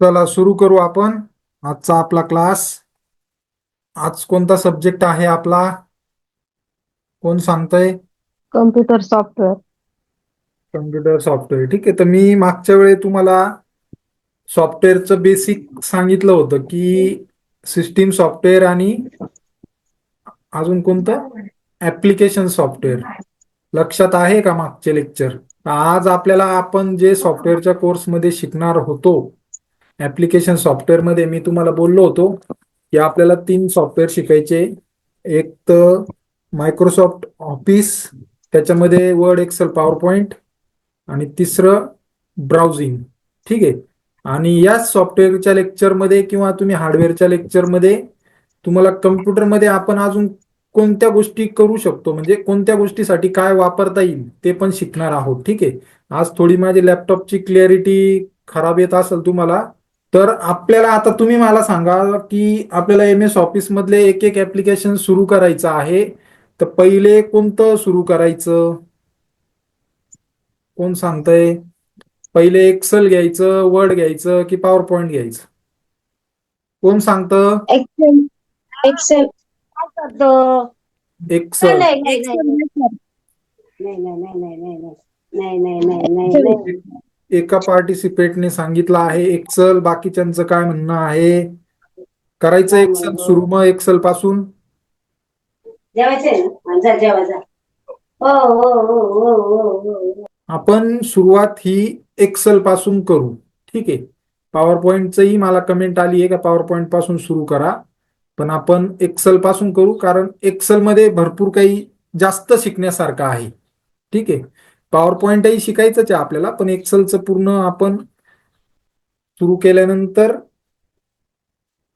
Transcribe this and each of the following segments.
चला सुरू करू आपण. आजचा आपला क्लास आज कोणता सब्जेक्ट आहे आपला? कोण सांगतंय? कम्प्युटर सॉफ्टवेअर कम्प्युटर सॉफ्टवेअर ठीक आहे तर मी मागच्या वेळी तुम्हाला सॉफ्टवेअरचं बेसिक सांगितलं होतं की सिस्टीम सॉफ्टवेअर आणि अजून कोणतं? ऍप्लिकेशन सॉफ्टवेअर लक्षात आहे का मागचे लेक्चर आज आपल्याला आपण जे सॉफ्टवेअरच्या कोर्समध्ये शिकणार होतो ऍप्लिकेशन सॉफ्टवेअरमध्ये मी तुम्हाला बोललो होतो की आपल्याला तीन सॉफ्टवेअर शिकायचे एक तर मायक्रोसॉफ्ट ऑफिस त्याच्यामध्ये वर्ड एक्सेल पॉवर पॉईंट आणि तिसरं ब्राउझिंग ठीक आहे? आणि या सॉफ्टवेअरच्या लेक्चरमध्ये किंवा तुम्ही हार्डवेअरच्या लेक्चरमध्ये तुम्हाला कम्प्युटरमध्ये आपण अजून कोणत्या गोष्टी करू शकतो? म्हणजे कोणत्या गोष्टीसाठी काय वापरता येईल ते पण शिकणार आहोत. ठीक आहे? आज थोडी माझी लॅपटॉपची क्लॅरिटी खराब येत असेल तुम्हाला तर आपल्याला आता तुम्ही मला सांगा की आपल्याला एम एस ऑफिस मधले एक एक ऍप्लिकेशन सुरू करायचं आहे तर पहिले कोणतं सुरू करायचं कोण सांगतंय पहिले एक्सेल घ्यायचं वर्ड घ्यायचं की पॉवर पॉइंट घ्यायचं कोण सांगतं एक्सेल एक्सेल एक्सेल नाही नाही नाही नाही नाही नाही नाही नाही एका पार्टिसिपेटने सांगितलं आहे एक्सेल बाकीच्यांचं काय म्हणणं आहे? करायचं एक्सेल सुरू मग एक्सेल पासून? हो हो हो आपण सुरुवात ही एक्सेल पासून करू. ठीक आहे. पॉवर पॉइंटचंही मला कमेंट आली आहे का? पॉवर पॉइंटपासून सुरू करा. पण आपण एक्सेल पासून करू कारण एक्सेल मध्ये भरपूर काही जास्त शिकण्यासारखं आहे. ठीक आहे. पॉवर पॉईंटही शिकायचंच आहे आपल्याला पण एक्सेलचं पूर्ण आपण सुरू केल्यानंतर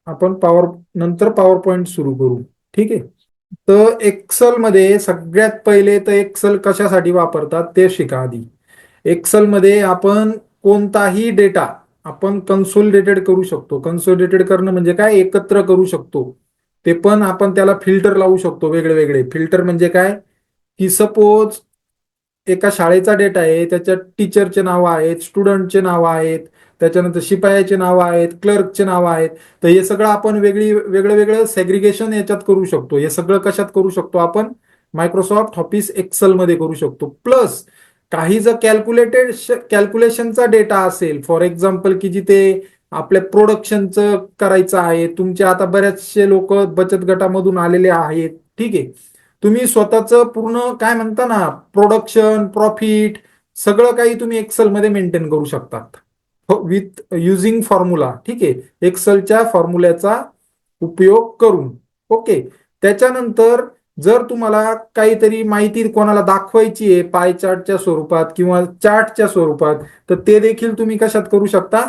आपण पॉवर नंतर पॉवर पॉईंट सुरू करू. ठीक आहे? तर एक्सेल मध्ये सगळ्यात पहिले तर एक्सेल कशासाठी वापरतात ते शिका आधी. एक्सेल मध्ये आपण कोणताही डेटा आपण कन्सोलिडेटेड करू शकतो. कन्सोलिडेटेड करणं म्हणजे काय? एकत्र करू शकतो. ते पण आपण त्याला फिल्टर लावू शकतो वेगळे वेगळे. फिल्टर म्हणजे काय? की सपोज एका शाळेचा डेटा आहे त्याच्यात टीचरचे नावं आहेत स्टुडंटचे नावं आहेत त्याच्यानंतर शिपायाचे नावं आहेत क्लर्कचे नावं आहेत. तर हे सगळं आपण वेगळी वेगळं वेगळं सेग्रिगेशन याच्यात करू शकतो. हे सगळं कशात करू शकतो आपण? मायक्रोसॉफ्ट ऑफिस एक्सेल मध्ये करू शकतो. प्लस काही जर कॅल्क्युलेटेड कॅल्क्युलेशनचा डेटा असेल फॉर एक्झाम्पल की जिथे आपल्या प्रोडक्शनचं करायचं आहे तुमचे आता बरेचसे लोक बचत गटामधून आलेले आहेत ठीक आहे. तुम्ही स्वतःचं पूर्ण काय म्हणता ना प्रोडक्शन प्रॉफिट सगळं काही तुम्ही एक्सेल मध्ये मेंटेन करू शकतात. विथ युझिंग फॉर्म्युला ठीक आहे. एक्सेलच्या फॉर्म्युल्याचा उपयोग करून ओके त्याच्यानंतर जर तुम्हाला काहीतरी माहिती कोणाला दाखवायची आहे पाय चार्टच्या स्वरूपात किंवा चार्टच्या स्वरूपात तर ते देखील तुम्ही कशात करू शकता?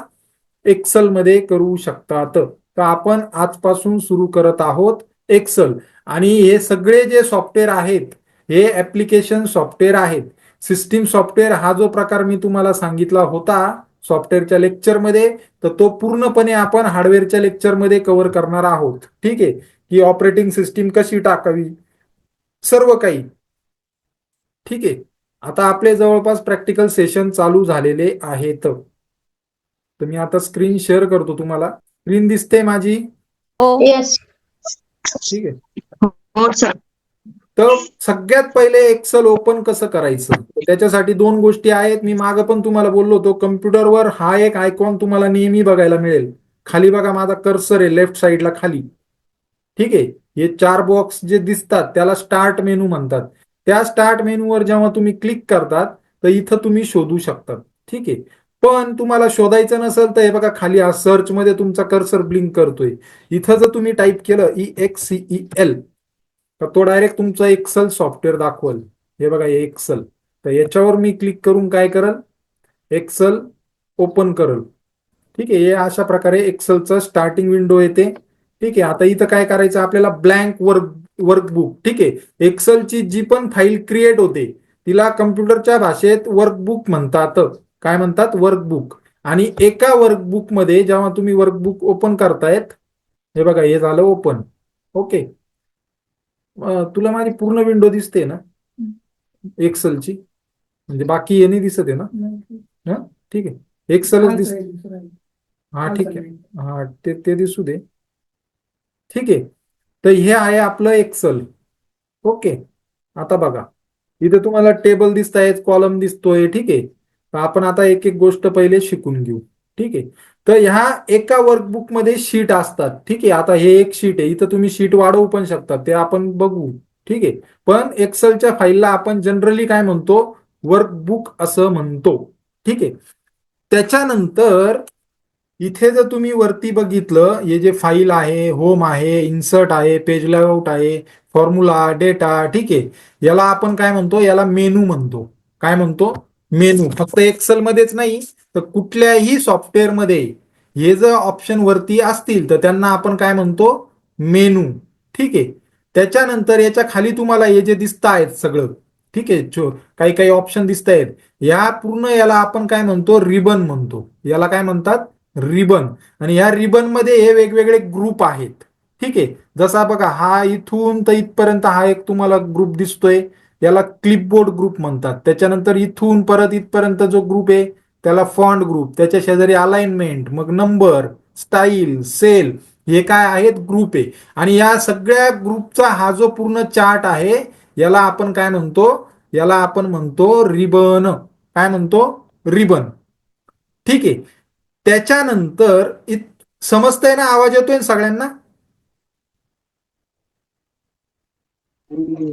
एक्सेल मध्ये करू शकतात. तर आपण आजपासून सुरू करत आहोत एक्सेल आणि हे सगळे जे सॉफ्टवेअर आहेत हे ऍप्लिकेशन सॉफ्टवेअर आहेत सिस्टीम सॉफ्टवेअर हा जो प्रकार मी तुम्हाला सांगितला होता सॉफ्टवेअरच्या लेक्चरमध्ये तर तो पूर्णपणे आपण हार्डवेअरच्या लेक्चरमध्ये कव्हर करणार आहोत. ठीक आहे? की ऑपरेटिंग सिस्टीम कशी टाकावी? सर्व काही. ठीक आहे? आता आपले जवळपास प्रॅक्टिकल सेशन चालू झालेले आहेत. तर मी आता स्क्रीन शेअर करतो तुम्हाला. स्क्रीन दिसते माझी? येस ठीक आहे. हो सर. तर सगळ्यात पहिले एक्सेल ओपन कसं करायचं? त्याच्यासाठी दोन गोष्टी आहेत. मी मागं पण तुम्हाला बोललो होतो कम्प्युटरवर हा एक आयकॉन तुम्हाला नेहमी बघायला मिळेल. खाली बघा माझा कर्सर आहे लेफ्ट साईडला खाली. ठीक आहे? हे चार बॉक्स जे दिसतात त्याला स्टार्ट मेनू म्हणतात. त्या स्टार्ट मेनूवर जेव्हा तुम्ही क्लिक करतात तर इथं तुम्ही शोधू शकतात. ठीक आहे? पण तुम्हाला शोधायचं नसेल तर हे बघा खाली सर्च मध्ये तुमचा कर्सर ब्लिंक करतोय. इथं जर तुम्ही टाईप केलं ई एक्स सीई एल तर तो डायरेक्ट तुमचं एक्सेल सॉफ्टवेअर दाखवल. हे बघा हे एक्सेल तर याच्यावर मी क्लिक करून काय करल? एक्सेल ओपन करल. ठीक आहे हे अशा प्रकारे एक्सलचं स्टार्टिंग विंडो येते. ठीक आहे आता इथं काय करायचं? आपल्याला ब्लँक वर्क वर्कबुक ठीक आहे एक्सलची जी पण फाईल क्रिएट होते तिला कम्प्युटरच्या भाषेत वर्कबुक म्हणतात. काय म्हणतात? वर्कबुक आणि एका वर्कबुकमध्ये जेव्हा तुम्ही वर्कबुक ओपन करतायत हे बघा हे झालं ओपन ओके तुला माझी पूर्ण विंडो दिसते ना? एक्सेलची म्हणजे बाकी नाही दिसत आहे ना? हा? ठीक आहे. एक्सेलच दिसते. हा ठीक आहे. हा ते ते दिसू दे. ठीक आहे. तर हे आहे आपलं एक्सल ओके. आता बघा. इथे तुम्हाला टेबल दिसत आहेत कॉलम दिसतोय ठीक आहे. तर आपण आता एक एक गोष्ट पहिले शिकून घेऊ. ठीक आहे. तर ह्या एका वर्कबुकमध्ये शीट असतात. ठीक आहे? आता हे एक शीट आहे. इथं तुम्ही शीट वाढवू पण शकता. ते आपण बघू. ठीक आहे? पण एक्सेलच्या फाईलला आपण जनरली काय म्हणतो? वर्कबुक असं म्हणतो. ठीक आहे? त्याच्यानंतर इथे जर तुम्ही वरती बघितलं हे जे फाईल आहे होम आहे इन्सर्ट आहे पेज लेआउट आहे फॉर्म्युला डेटा ठीक आहे? याला आपण काय म्हणतो? याला मेनू म्हणतो. काय म्हणतो? मेनू फक्त एक्सेल मध्येच नाही. तर कुठल्याही सॉफ्टवेअरमध्ये हे जर ऑप्शन वरती असतील तर त्यांना आपण काय म्हणतो? मेनू. ठीक आहे? त्याच्यानंतर याच्या खाली तुम्हाला हे जे दिसत आहेत सगळं ठीक आहे? काही काही ऑप्शन दिसत आहेत. या पूर्ण याला आपण काय म्हणतो? रिबन म्हणतो. याला काय म्हणतात? रिबन. आणि या रिबनमध्ये हे वेगवेगळे ग्रुप आहेत. ठीक आहे? जसा बघा हा इथून तर इथपर्यंत हा एक तुम्हाला ग्रुप दिसतोय. याला क्लिपबोर्ड ग्रुप म्हणतात. त्याच्यानंतर इथून परत इथपर्यंत जो ग्रुप आहे त्याला फॉन्ट ग्रुप त्याच्या शेजारी अलाइनमेंट मग नंबर स्टाईल सेल हे काय आहेत? ग्रुप आहे आणि या सगळ्या ग्रुपचा हा जो पूर्ण चार्ट आहे याला आपण काय म्हणतो? याला आपण म्हणतो रिबन. काय म्हणतो? रिबन. ठीक आहे. त्याच्यानंतर इत- समजतंय ना? आवाज येतोय सगळ्यांना?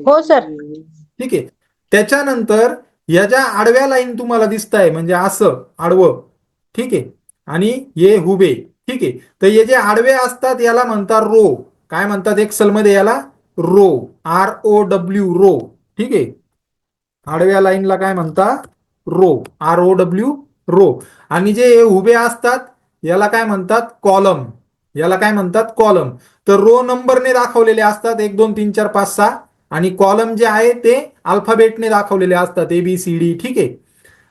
हो सर. ठीक आहे. त्याच्यानंतर या ज्या आडव्या लाईन तुम्हाला दिसत आहे म्हणजे असं आडवं ठीक आहे? आणि ये हुबे ठीक आहे? तर हे जे आडवे असतात याला म्हणतात रो. काय म्हणतात एक्सलमध्ये याला? Row. R O W row. ठीक आहे? आडव्या लाईनला काय म्हणतात? Row. R O W row. आणि जे हे उभे असतात याला काय म्हणतात? कॉलम. याला काय म्हणतात? कॉलम. तर रो नंबरने दाखवलेले असतात एक दोन तीन चार पाच सहा. आणि कॉलम जे आहे ते अल्फाबेटने दाखवलेले असतात ए बी सी डी ठीक आहे?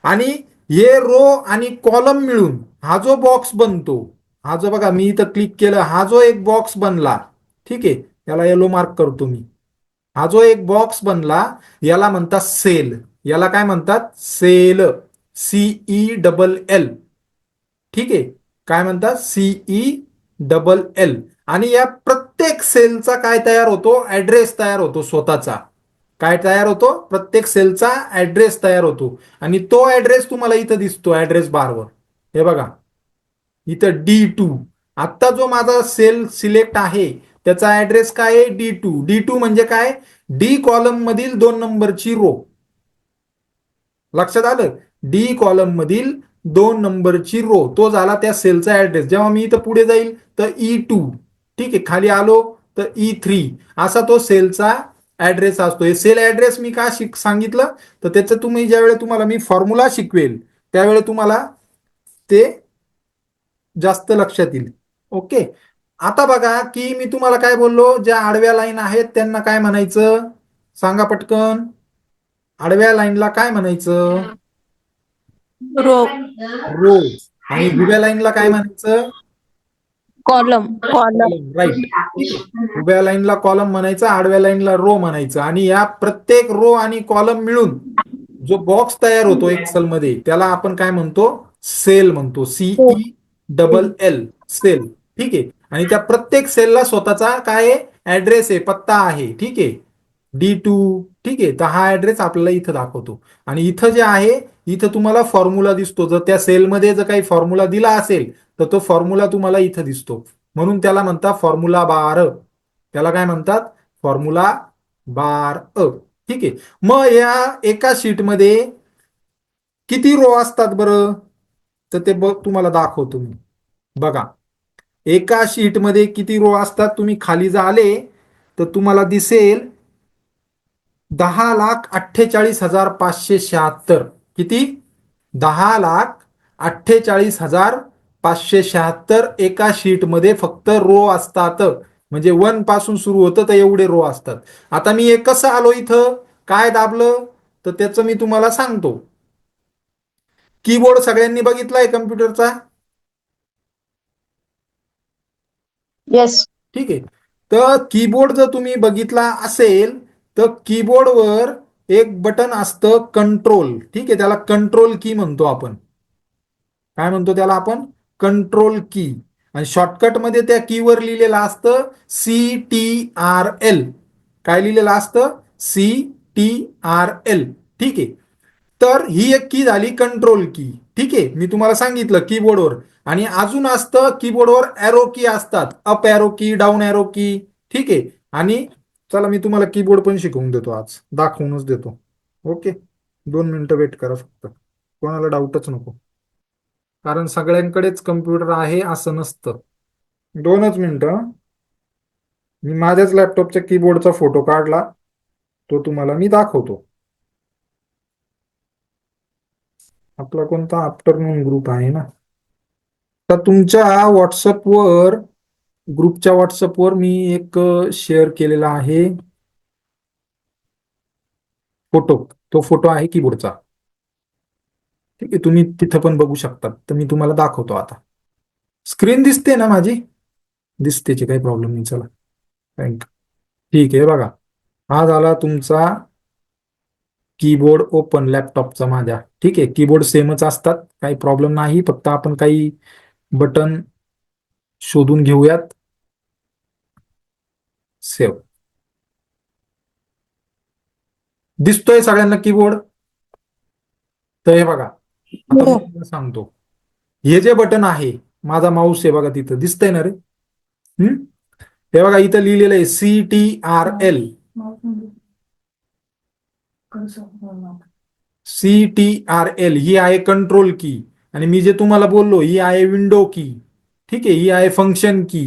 आणि हे रो आणि कॉलम मिळून हा जो बॉक्स बनतो हा जो बघा मी इथं क्लिक केलं हा जो एक बॉक्स बनला ठीक आहे? याला येलो मार्क करतो मी. हा जो एक बॉक्स बनला याला म्हणतात सेल याला काय म्हणतात? सेल सीई डबल एल ठीक आहे? काय म्हणतात? सीई डबल एल आणि या प्रत्येक प्रत्येक सेलचा काय तयार होतो? ऍड्रेस तयार होतो स्वतःचा. काय तयार होतो? प्रत्येक सेलचा ऍड्रेस तयार होतो. आणि तो ऍड्रेस तुम्हाला इथं दिसतो ऍड्रेस बारवर हे बघा. इथं डी टू आत्ता जो माझा सेल सिलेक्ट आहे त्याचा ऍड्रेस काय आहे? डी टू डी टू म्हणजे काय? डी कॉलम मधील दोन नंबरची रो लक्षात आलं? डी कॉलम मधील दोन नंबरची रो तो झाला त्या सेलचा ऍड्रेस जेव्हा मी इथं पुढे जाईल तर e ई टू ठीक आहे खाली आलो तर ई थ्री असा तो सेलचा ऍड्रेस असतो. हे सेल ऍड्रेस मी का शिक सांगितलं? तर त्याचं तुम्ही ज्यावेळेला तुम्हाला मी फॉर्म्युला शिकवेल त्यावेळेला तुम्हाला ते जास्त लक्षात येईल. ओके? आता बघा की मी तुम्हाला काय बोललो? ज्या आडव्या लाईन आहेत त्यांना काय म्हणायचं? सांगा पटकन. आडव्या लाईनला काय म्हणायचं? रो रो आणि उभ्या लाईनला काय म्हणायचं? कॉलम कॉलम राईट उभ्या लाईनला कॉलम म्हणायचं आडव्या लाईनला रो म्हणायचं. आणि या प्रत्येक रो आणि कॉलम मिळून जो बॉक्स तयार होतो एक्सेल मध्ये त्याला आपण काय म्हणतो? सेल म्हणतो. सीई डबल एल सेल ठीक आहे? आणि त्या प्रत्येक सेलला स्वतःचा काय ऍड्रेस आहे पत्ता आहे. ठीक आहे? डी टू ठीक आहे? तर हा ऍड्रेस आपल्याला इथं दाखवतो. आणि इथं जे आहे इथं तुम्हाला फॉर्म्युला दिसतो. जर त्या सेलमध्ये जर काही फॉर्म्युला दिला असेल तर तो फॉर्म्युला तुम्हाला इथं दिसतो. म्हणून त्याला म्हणतात फॉर्म्युला बार त्याला काय म्हणतात? फॉर्म्युला बार अ ठीक आहे. मग या एका शीटमध्ये किती रो असतात बरं? तर ते बघ तुम्हाला दाखवतो मी. बघा. एका शीटमध्ये किती रो असतात? तुम्ही खाली जर आले तर तुम्हाला दिसेल दहा लाख अठ्ठेचाळीस हजार पाचशे शहात्तर. किती? दहा लाख अठ्ठेचाळीस हजार पाचशे शहात्तर एका शीटमध्ये फक्त रो असतात. म्हणजे वनपासून सुरू होतं तर एवढे रो असतात. आता मी एक कसं आलो इथं? काय दाबलं? तर त्याचं मी तुम्हाला सांगतो. कीबोर्ड सगळ्यांनी बघितलाय कम्प्युटरचा येस ठीक आहे. तर कीबोर्ड जर तुम्ही बघितला असेल तर कीबोर्डवर एक बटन असतं कंट्रोल ठीक आहे त्याला कंट्रोल की म्हणतो आपण. काय म्हणतो त्याला आपण? कंट्रोल की आणि शॉर्टकटमध्ये त्या कीवर लिहिलेलं असतं सी टी आर एल काय लिहिलेलं असतं? सी टी आर एल ठीक आहे. तर ही एक की झाली कंट्रोल की ठीक आहे मी तुम्हाला सांगितलं कीबोर्डवर आणि अजून असतं कीबोर्डवर एरो की असतात. Up arrow key down arrow key ठीक आहे. आणि चला मी तुम्हाला कीबोर्ड पण शिकवून देतो आज. दाखवूनच देतो. ओके दोन मिनिटं वेट करा फक्त. कोणाला डाऊटच नको. कारण सगळ्यांकडेच कम्प्युटर आहे असं नसतं. दोनच मिनिटं. मी माझ्याच लॅपटॉपच्या कीबोर्डचा फोटो काढला. तो तुम्हाला मी दाखवतो. आपला कोणता आफ्टरनून ग्रुप आहे ना? तर तुमच्या व्हॉट्सअपवर ग्रुपच्या व्हॉट्सअपवर मी एक शेअर केलेला आहे. फोटो तो फोटो आहे कीबोर्डचा ठीक आहे तुम्ही तिथं पण बघू शकता. तर मी तुम्हाला दाखवतो आता. स्क्रीन दिसते ना माझी? दिसतेची काही प्रॉब्लेम नाही चला. थँक ठीक आहे बघा. हा झाला तुमचा कीबोर्ड ओपन लॅपटॉपचा माझ्या. ठीक आहे कीबोर्ड सेमच असतात. काही प्रॉब्लेम नाही फक्त आपण काही बटन शोधून घेऊयात. सेव दिसतोय सगळ्यांना कीबोर्ड तर हे बघा हो. सांगतो. हे जे बटन आहे माझा माऊस आहे बघा तिथं. दिसतंय ना रे? हम्म? हे बघा इथं लिहिलेलं आहे C T R L C T R L ही आहे कंट्रोल की आणि मी जे तुम्हाला बोललो ही आहे विंडो की ठीक आहे ही आहे फंक्शन की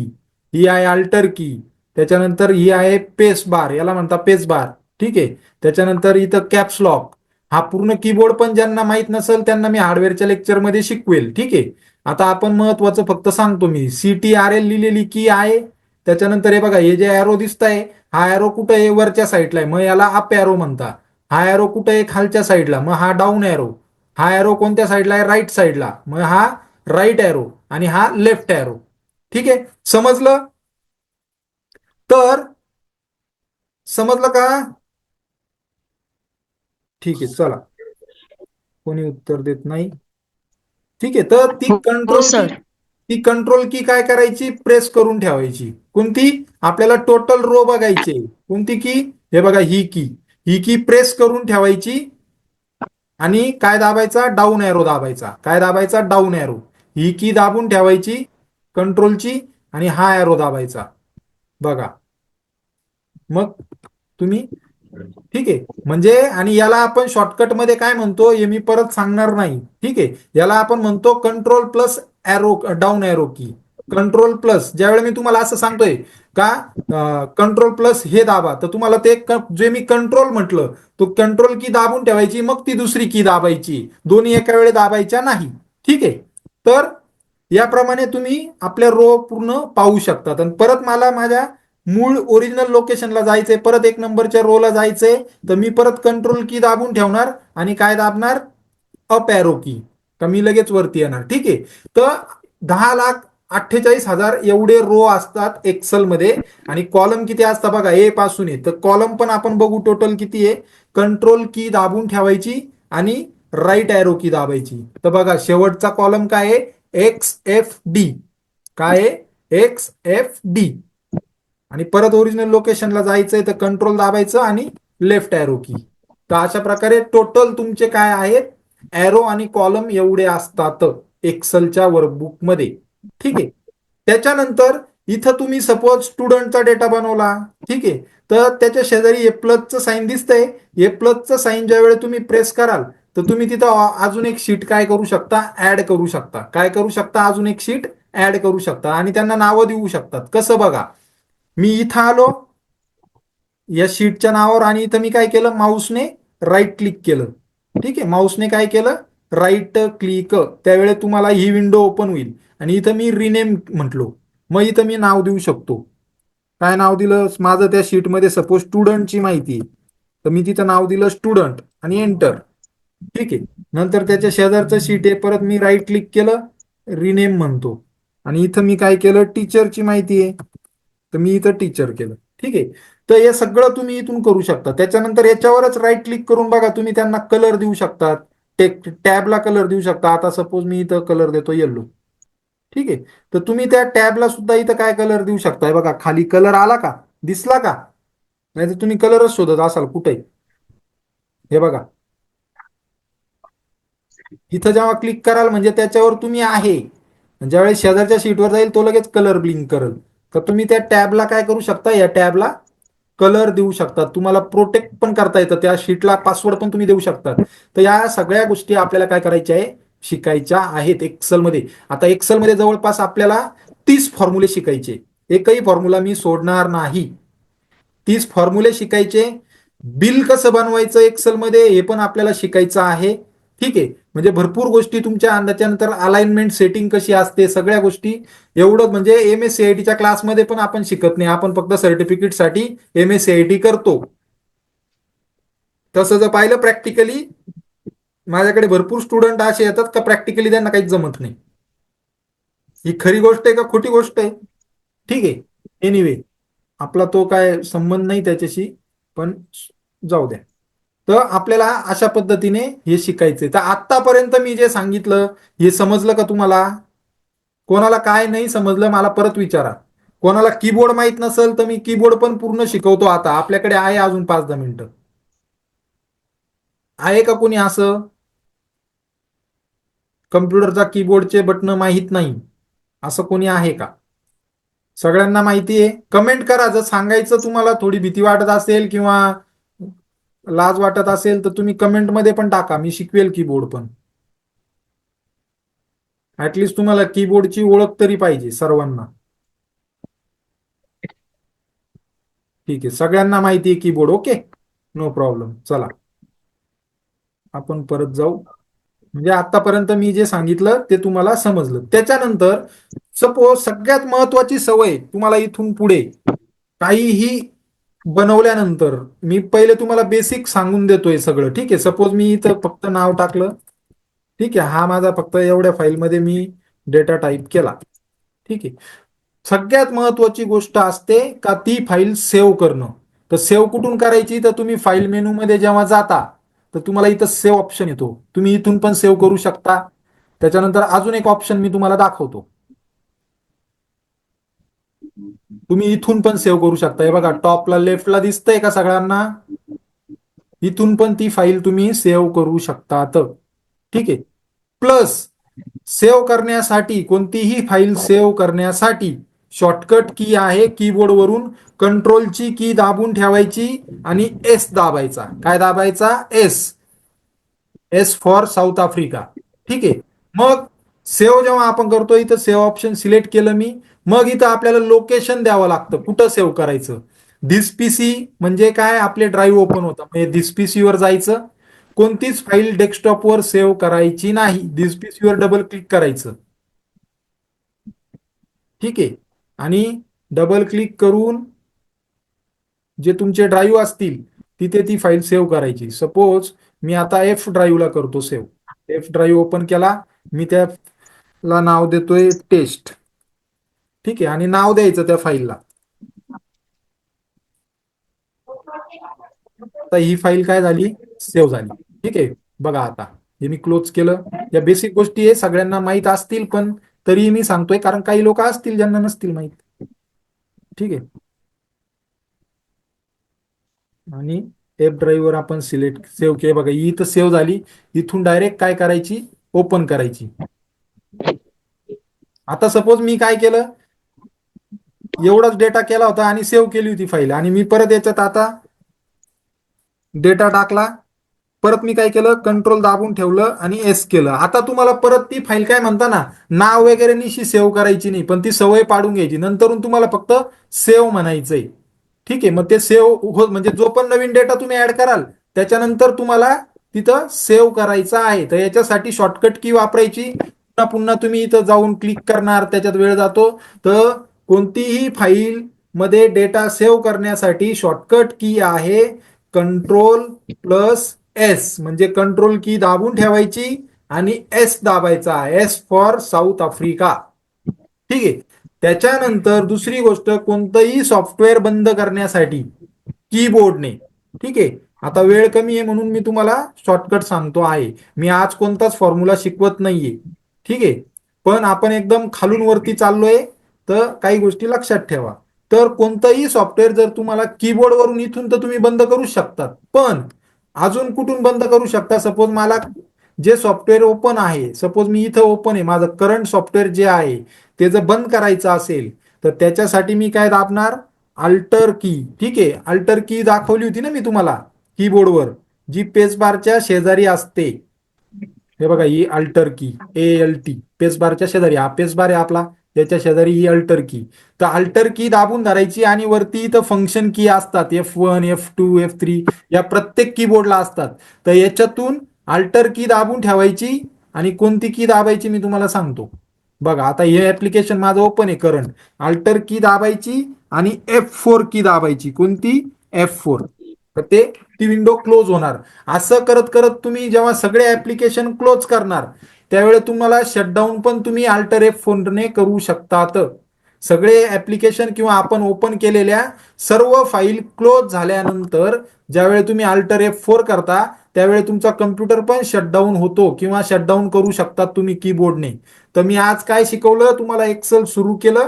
ही आहे अल्टर की त्याच्यानंतर ही आहे पेस बार याला म्हणतात पेस बार ठीक आहे त्याच्यानंतर इथं कॅप्स लॉक हा पूर्ण कीबोर्ड पण ज्यांना माहीत नसेल त्यांना मी हार्डवेअरच्या लेक्चरमध्ये शिकवेल. ठीक आहे आता आपण महत्वाचं फक्त सांगतो मी. सी टी आर एल लिहिलेली की आहे. त्याच्यानंतर हे बघा हे जे ॲरो दिसत आहे हा एरो कुठं आहे? वरच्या साईडला आहे. मग याला अप एरो म्हणता हा ॲरो कुठं आहे? खालच्या साईडला मग हा डाऊन ॲरो हा ॲरो कोणत्या साईडला आहे? राईट साईडला मग हा राईट एरो आणि हा लेफ्ट एरो ठीक आहे? समजलं? तर समजलं का? ठीक आहे चला. कोणी उत्तर देत नाही? ठीक आहे तर ती हो, कंट्रोल सर. ती कंट्रोल की काय करायची? प्रेस करून ठेवायची. कोणती? आपल्याला टोटल रो बघायची कोणती की हे बघा ही की ही की प्रेस करून ठेवायची आणि काय दाबायचा? Down arrow दाबायचा. काय दाबायचा? डाऊन एरो ही की दाबून ठेवायची कंट्रोलची आणि हा एरो दाबायचा. बघा. मग तुम्ही ठीक आहे. म्हणजे आणि याला आपण शॉर्टकटमध्ये काय म्हणतो हे मी परत सांगणार नाही. ठीक आहे. याला आपण म्हणतो control plus arrow down arrow key control plus ज्यावेळी मी तुम्हाला असं सांगतोय का कंट्रोल प्लस हे दाबा. तर तुम्हाला ते जे मी कंट्रोल म्हटलं तो कंट्रोल की दाबून ठेवायची मग ती दुसरी की दाबायची. दोन्ही एका वेळे दाबायच्या नाही. ठीक आहे. तर याप्रमाणे तुम्ही आपल्या रो पूर्ण पाहू शकतात. आणि परत मला माझ्या मूळ ओरिजिनल लोकेशनला जायचंय परत एक नंबरच्या रोला जायचंय तर मी परत कंट्रोल की दाबून ठेवणार आणि काय दाबणार? अप एरो की तर मी लगेच वरती येणार. ठीक आहे? तर दहा लाख अठ्ठेचाळीस हजार एवढे रो असतात एक्सेलमध्ये आणि कॉलम किती असतात बघा ए पासून आहे तर कॉलम पण आपण बघू टोटल किती आहे. कंट्रोल की दाबून ठेवायची आणि राईट एरो की दाबायची. तर बघा शेवटचा कॉलम काय आहे? एक्स एफ डी काय आहे? एक्स एफ डी आणि परत ओरिजिनल लोकेशनला जायचंय तर कंट्रोल दाबायचं आणि लेफ्ट एरो की तर अशा प्रकारे टोटल तुमचे काय आहेत? एरो आणि कॉलम एवढे असतात एक्सेलच्या वर्कबुकमध्ये. ठीक आहे? त्याच्यानंतर इथं तुम्ही सपोज स्टुडंटचा डेटा बनवला. ठीक आहे? तर त्याच्या शेजारी ए प्लसचं साईन दिसतंय. ए प्लसचं साईन ज्या वेळी तुम्ही प्रेस कराल तर तुम्ही तिथं अजून एक शीट काय करू शकता? ऍड करू शकता. काय करू शकता? अजून एक शीट ऍड करू शकता. आणि त्यांना नावं देऊ शकतात. कसं बघा? मी इथं आलो या शीटच्या नावावर आणि इथं मी काय केलं? माऊसने राईट क्लिक केलं. ठीक आहे? माऊसने काय केलं? राईट क्लिक त्यावेळे तुम्हाला ही विंडो ओपन होईल. आणि इथं मी रिनेम म्हटलो. मग इथं मी नाव देऊ शकतो. काय नाव दिलं? माझं त्या शीटमध्ये सपोज स्टुडंटची माहिती. आहे. तर मी तिथं नाव दिलं स्टुडंट आणि एंटर ठीक आहे. नंतर त्याच्या शेजारचं शीट आहे. परत मी राईट क्लिक केलं रिनेम म्हणतो. आणि इथं मी काय केलं? टीचरची माहिती आहे. तर मी इथं टीचर केलं. ठीक आहे. तर हे सगळं तुम्ही इथून करू शकता. त्याच्यानंतर याच्यावरच राईट क्लिक करून बघा. तुम्ही त्यांना कलर देऊ शकतात. टेक टॅबला कलर देऊ शकता. आता सपोज मी इथं कलर देतो येल्लो ठीक आहे. तर तुम्ही त्या टॅबला सुद्धा इथं काय कलर देऊ शकताय? बघा खाली कलर आला का? दिसला का? नाही तर तुम्ही कलरच शोधत असाल कुठे? हे बघा. इथं जेव्हा क्लिक कराल म्हणजे त्याच्यावर तुम्ही आहे. ज्यावेळेस शेजारच्या शीटवर जाईल तो लगेच कलर ब्लिंक करेल. तर तुम्ही त्या टॅबला काय करू शकता? या टॅबला कलर देऊ शकता. तुम्हाला प्रोटेक्ट पण करता येतं. त्या शीटला पासवर्ड पण तुम्ही देऊ शकता. तर या सगळ्या गोष्टी आपल्याला काय करायच्या आहे? शिकायच्या आहेत एक्सेलमध्ये आता एक्सेलमध्ये जवळपास आपल्याला तीस फॉर्म्युले शिकायचे. एकही फॉर्म्युला मी सोडणार नाही. तीस फॉर्म्युले शिकायचे. बिल कसं बनवायचं एक्सेलमध्ये हे पण आपल्याला शिकायचं आहे. ठीक आहे. म्हणजे भरपूर गोष्टी तुमच्या त्याच्यानंतर अलाइनमेंट सेटिंग कशी असते सगळ्या गोष्टी एवढं म्हणजे एम एस सीआयटीच्या क्लासमध्ये पण आपण शिकत नाही. आपण फक्त सर्टिफिकेटसाठी एम एस सीआयटी करतो. तसं जर पाहिलं प्रॅक्टिकली माझ्याकडे भरपूर स्टुडंट असे येतात का प्रॅक्टिकली त्यांना काहीच जमत नाही. ही खरी गोष्ट आहे का? खोटी गोष्ट आहे. ठीक आहे. एनिवे आपला तो काय संबंध नाही त्याच्याशी पण जाऊ द्या. तर आपल्याला अशा पद्धतीने हे शिकायचंय. तर आतापर्यंत मी जे सांगितलं हे समजलं का तुम्हाला? कोणाला काय नाही समजलं मला परत विचारा. कोणाला कीबोर्ड माहीत नसेल तर मी कीबोर्ड पण पूर्ण शिकवतो आता. आपल्याकडे आहे अजून पाच दहा मिनिटं. आहे का कोणी असं? कम्प्युटरचा कीबोर्डचे बटन माहीत नाही. असं कोणी आहे का? सगळ्यांना माहिती आहे कमेंट करा. जर सांगायचं तुम्हाला थोडी भीती वाटत असेल किंवा लाज वाटत असेल तर तुम्ही कमेंटमध्ये पण टाका. मी शिकवेल कीबोर्ड पण. ऍटलिस्ट तुम्हाला कीबोर्डची ओळख तरी पाहिजे सर्वांना. ठीक आहे. सगळ्यांना माहिती आहे कीबोर्ड ओके नो प्रॉब्लेम चला. आपण परत जाऊ. म्हणजे आतापर्यंत मी जे सांगितलं ते तुम्हाला समजलं. त्याच्यानंतर सपोज सगळ्यात महत्वाची सवय तुम्हाला इथून पुढे काहीही बनवल्यानंतर मी पहिले तुम्हाला बेसिक सांगून देतोय सगळं. ठीक आहे? सपोज मी इथं फक्त नाव टाकलं. ठीक आहे? हा माझा फक्त एवढ्या फाईलमध्ये मी डेटा टाईप केला. ठीक आहे? सगळ्यात महत्वाची गोष्ट असते का ती फाईल सेव्ह करणं. तर सेव्ह कुठून करायची? तर तुम्ही फाईल मेनूमध्ये जेव्हा जाता तर तुम्हाला इथं सेव्ह ऑप्शन येतो. तुम्ही इथून पण सेव्ह करू शकता. त्याच्यानंतर अजून एक ऑप्शन मी तुम्हाला दाखवतो. तुम्ही इथून पण सेव्ह करू शकता. हे बघा टॉपला लेफ्टला दिसतंय का सगळ्यांना? इथून पण ती फाईल तुम्ही सेव्ह करू शकतात. ठीक आहे. प्लस सेव्ह करण्यासाठी कोणतीही फाईल सेव्ह करण्यासाठी शॉर्टकट की आहे कीबोर्ड वरून कंट्रोलची की दाबून ठेवायची आणि एस दाबायचा. काय दाबायचा? S S for South Africa ठीक आहे. मग सेव्ह जेव्हा आपण करतो इथं सेव्ह ऑप्शन सिलेक्ट केलं मी. मग इथं आपल्याला लोकेशन द्यावं लागतं. कुठं सेव्ह करायचं? दिस पीसी म्हणजे काय? आपले ड्राईव्ह ओपन होतं. म्हणजे दिस पीसी वर जायचं. कोणतीच फाईल डेस्कटॉपवर सेव्ह करायची नाही. दिस पीसीवर डबल क्लिक करायचं. ठीक आहे? आणि डबल क्लिक करून जे तुमचे ड्राईव्ह असतील तिथे ती फाईल सेव्ह करायची. सपोज मी आता एफ ड्राईव्हला करतो सेव्ह एफ ड्राईव्ह ओपन केला. मी त्याला नाव देतोय टेस्ट ठीक आहे आणि नाव द्यायचं त्या फाईलला तर ही फाईल काय झाली? सेव्ह झाली. ठीक आहे बघा आता. हे मी क्लोज केलं. या बेसिक गोष्टी आहे सगळ्यांना माहीत असतील पण तरीही मी सांगतोय कारण काही लोक असतील ज्यांना नसतील माहीत. ठीक आहे. आणि एप ड्राईव्हवर आपण सिलेक्ट सेव्ह केलं. बघा ही इथं सेव्ह झाली. इथून डायरेक्ट काय करायची? ओपन करायची. आता सपोज मी काय केलं? एवढाच डेटा केला होता आणि सेव्ह केली होती फाईल आणि मी परत याच्यात आता डेटा टाकला. परत मी काय केलं? कंट्रोल दाबून ठेवलं आणि एस केलं. आता तुम्हाला परत ती फाईल काय म्हणता ना नाव वगैरे निशी सेव्ह करायची नाही पण ती सवय पाडून घ्यायची. नंतरून तुम्हाला फक्त सेव्ह म्हणायचंय. ठीक आहे मग ते सेव्ह म्हणजे जो पण नवीन डेटा तुम्ही ऍड कराल त्याच्यानंतर तुम्हाला तिथं सेव्ह करायचा आहे. तर याच्यासाठी शॉर्टकट की वापरायची. पुन्हा पुन्हा तुम्ही इथं जाऊन क्लिक करणार त्याच्यात वेळ जातो. तर कोणतीही फाईल मध्ये डेटा सेव्ह करण्यासाठी शॉर्टकट की आहे. कंट्रोल प्लस एस म्हणजे कंट्रोल की दाबून ठेवायची आणि एस दाबायचा एस फॉर साऊथ आफ्रिका ठीक आहे. त्याच्यानंतर दुसरी गोष्ट कोणतंही सॉफ्टवेअर बंद करण्यासाठी कीबोर्डने ठीक आहे. आता वेळ कमी आहे म्हणून मी तुम्हाला शॉर्टकट सांगतो आहे. मी आज कोणताच फॉर्म्युला शिकवत नाहीये. ठीक आहे. पण आपण एकदम खालून वरती चाललोय. तर काही गोष्टी लक्षात ठेवा. तर कोणतंही सॉफ्टवेअर जर तुम्हाला कीबोर्डवरून इथून तर तुम्ही बंद करू शकतात. पण अजून कुठून बंद करू शकता? सपोज मला जे सॉफ्टवेअर ओपन आहे सपोज मी इथं ओपन आहे माझं करंट सॉफ्टवेअर जे आहे ते जर बंद करायचं असेल तर त्याच्यासाठी मी काय दाबणार? अल्टर की ठीक आहे? अल्टर की दाखवली होती ना मी तुम्हाला कीबोर्डवर जी पेस बारच्या शेजारी असते. हे बघा ही अल्टर की ए एल टी पेस बारच्या शेजारी. हा पेस बार आहे आपला. याच्या शेजारी ही अल्टर की तर अल्टर की दाबून धरायची आणि वरती इथं फंक्शन की असतात. F one F two F three या प्रत्येक कीबोर्डला असतात. तर याच्यातून अल्टर की दाबून ठेवायची आणि कोणती की दाबायची मी तुम्हाला सांगतो. बघा आता हे ऍप्लिकेशन माझं ओपन आहे करंट अल्टर की दाबायची आणि एफ फोर की दाबायची. कोणती? एफ फोर तर ते ती विंडो क्लोज होणार. असं करत करत तुम्ही जेव्हा सगळे ऍप्लिकेशन क्लोज करणार त्यावेळी तुम्हाला शटडाऊन पण तुम्ही अल्टर एफ फोनने करू शकतात. सगळे ऍप्लिकेशन किंवा आपण ओपन केलेल्या सर्व फाईल क्लोज झाल्यानंतर ज्यावेळी तुम्ही अल्टर एफ फोर करता त्यावेळी तुमचा कम्प्युटर पण शटडाऊन होतो किंवा शटडाऊन करू शकतात तुम्ही कीबोर्डने तर मी आज काय शिकवलं? तुम्हाला एक्सेल सुरू केलं.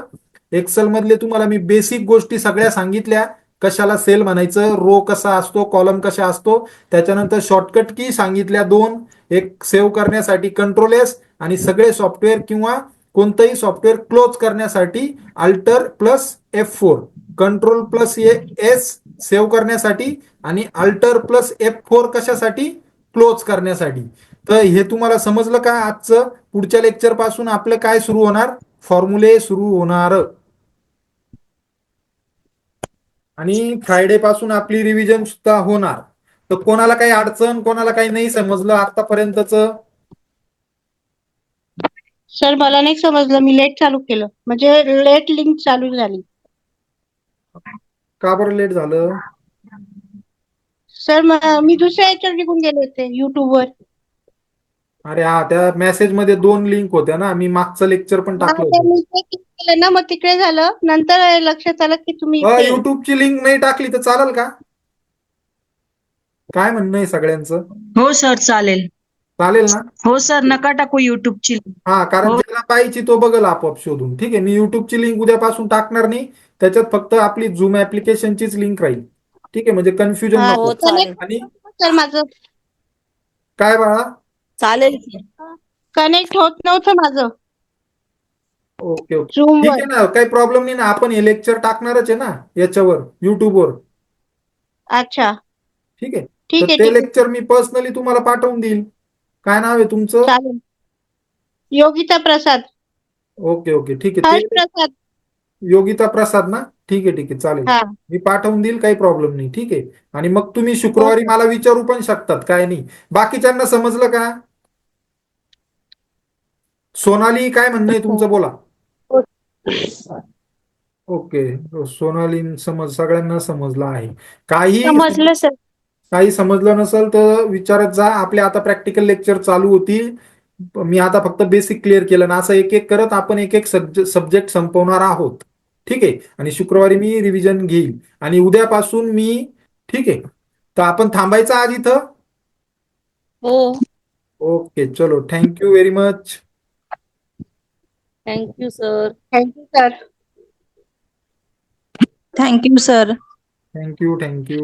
एक्सेल मधले तुम्हाला मी बेसिक गोष्टी सगळ्या सांगितल्या. कशाला सेल म्हणायचं? रो कसा असतो? कॉलम कशा असतो? त्याच्यानंतर शॉर्टकट की सांगितल्या दोन. एक सेव्ह करण्यासाठी कंट्रोल एस आणि सगळे सॉफ्टवेअर किंवा कोणतंही सॉफ्टवेअर क्लोज करण्यासाठी alter plus F four control plus S save करण्यासाठी आणि अल्टर प्लस एफ फोर कशासाठी? क्लोज करण्यासाठी. तर हे तुम्हाला समजलं का आजचं? पुढच्या लेक्चरपासून आपलं काय सुरू होणार? फॉर्म्युले सुरू होणार. आणि फ्रायडे पासून आपली रिव्हिजन सुद्धा होणार. तर कोणाला काही अडचण कोणाला काही नाही समजलं आतापर्यंतच? सर मला नाही समजलं. मी लेट चालू केलं. म्हणजे लेट लिंक चालू झाली. का बरं लेट झालं? सर म- दुसऱ्या याच्यावर निघून गेले होते YouTube वर. अरे हा त्या मेसेजमध्ये दोन लिंक होत्या ना. मी मागचं लेक्चर पण टाकलं होतं. केलं ना मग तिकडे झालं. नंतर लक्षात आलं की तुम्ही ते- युट्यूबची लिंक नाही टाकली तर चालेल का? काय म्हणणं आहे सगळ्यांचं? हो सर चालेल. चालेल ना? हो सर नका टाकू युट्यूबची हा कारण हो. ज्याला पाहिजे तो बघल आपोआप शोधून. ठीक आहे मी युट्यूबची लिंक उद्यापासून टाकणार नाही. त्याच्यात फक्त आपली झूम ऍप्लिकेशनचीच लिंक राहील. ठीक आहे म्हणजे कन्फ्युजन हा, नको. हो चालेल. आणि सर माझं. काय बाळा? चालेल की. कनेक्ट होत नव्हतं माझं. Okay okay. ठीक आहे ना काही प्रॉब्लेम नाही ना आपण हे लेक्चर टाकणारच आहे ना याच्यावर युट्यूबवर अच्छा. ठीक आहे. ठीक तर आहे ते ठीक आहे. लेक्चर मी पर्सनली तुम्हाला पाठवून देईल. काय नाव आहे तुमचं? चालेल. योगिता प्रसाद. Okay okay. ठीक आहे. हर्ष ते प्रसाद. योगिता प्रसाद ना? ठीक आहे ठीक आहे. चालेल. हा. मी पाठवून देईल काही प्रॉब्लेम नाही. ठीक आहे. आणि मग तुम्ही शुक्रवारी मला विचारू पण शकतात काय नाही. बाकीच्यांना समजलं का? सोनाली काय म्हणणं आहे तुमचं? बोला. ओके. सोनाली समज सगळ्यांना समजलं आहे. काही समजलं सर. काही समजलं नसेल तर विचारत जा. आपले आता प्रॅक्टिकल लेक्चर चालू होतील. मी आता फक्त बेसिक क्लिअर केलं ना असं एक एक करत आपण एक एक सब्जेक्ट संपवणार आहोत. ठीक आहे? आणि शुक्रवारी मी रिव्हिजन घेईल. आणि उद्यापासून मी ठीक आहे? तर आपण थांबायचं आज इथं? हो. ओके. चलो. Thank you very much thank you sir thank you sir thank you sir thank you thank you